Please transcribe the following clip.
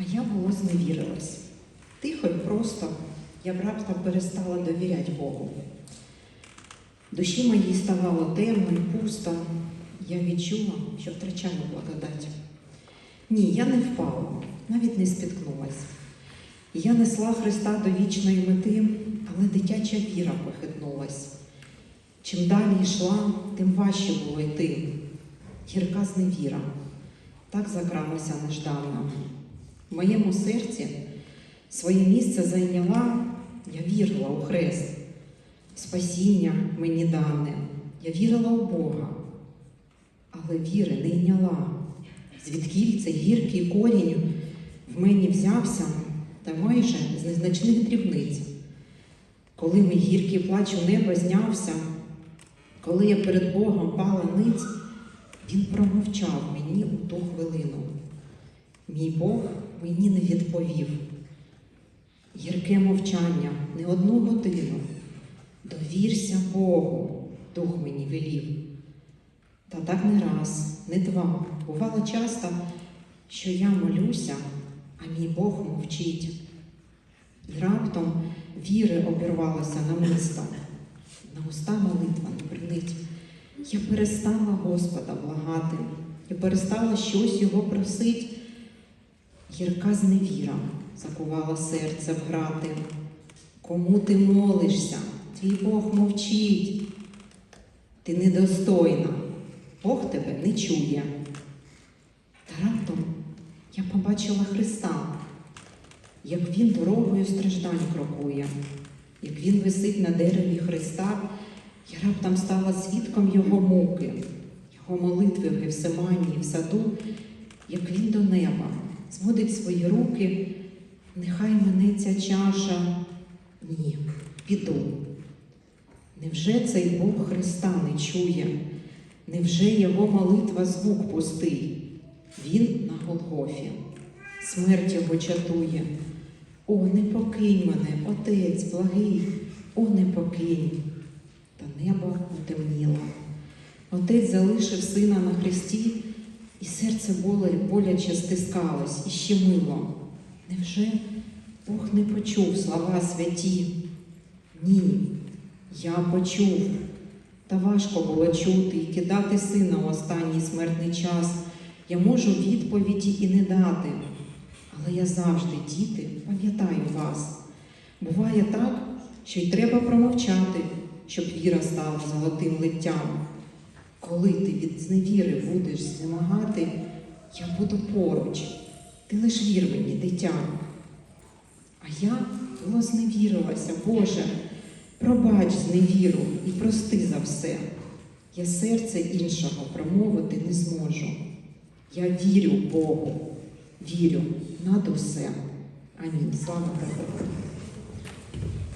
А я було зневірилась. Тихо і просто я б раптом перестала довіряти Богу. Душі моїй ставало темно і пусто. Я відчула, що втрачаю благодать. Ні, я не впала, навіть не спіткнулась. Я несла Христа до вічної мети, але дитяча віра похитнулась. Чим далі йшла, тим важче було йти. Гірка зневіра. Так закралася неждавно. В моєму серці своє місце зайняла, я вірила у хрест, спасіння мені дане. Я вірила у Бога, але віри не йняла. Звідкіль цей гіркий корінь в мені взявся, та майже з незначних дрібниць. Коли мій гіркий плач у небо знявся, коли я перед Богом пала ниць, він промовчав мені у ту хвилину. Мій Бог мені не відповів. Гірке мовчання не одну годину. Довірся Богу, дух мені велів. Та так не раз, не два. Бувало часто, що я молюся, а мій Бог мовчить. І раптом віри обірвалося намисто. На уста молитва не бринить. Я перестала Господа благати, я перестала щось його просить. Гірка зневіра закувала серце в грати. Кому ти молишся? Твій Бог мовчить. Ти недостойна, Бог тебе не чує. Та раптом я побачила Христа, як Він дорогою страждань крокує, як Він висить на дереві Христа, я раптом стала свідком Його муки, Його молитви в Гевсиманії, в саду, як Він до неба зводить свої руки, нехай мене ця чаша. Ні, піду. Невже цей Бог Христа не чує? Невже його молитва звук пустий? Він на Голгофі, смерть його чатує. О, не покинь мене, Отець благий, о, не покинь. Та небо утемніло. Отець залишив сина на хресті, і серце боляче стискалось і щемило. Невже Бог не почув слова святі? Ні, я почув. Та важко було чути і кидати сина у останній смертний час. Я можу відповіді і не дати. Але я завжди, діти, пам'ятаю вас. Буває так, що й треба промовчати, щоб віра стала золотим литтям. Коли ти від зневіри будеш знемагати, я буду поруч. Ти лиш вір мені, дитя. А я зневірилася, Боже, пробач зневіру і прости за все. Я серце іншого промовити не зможу. Я вірю Богу, вірю над усе. Амінь. Слава Богу.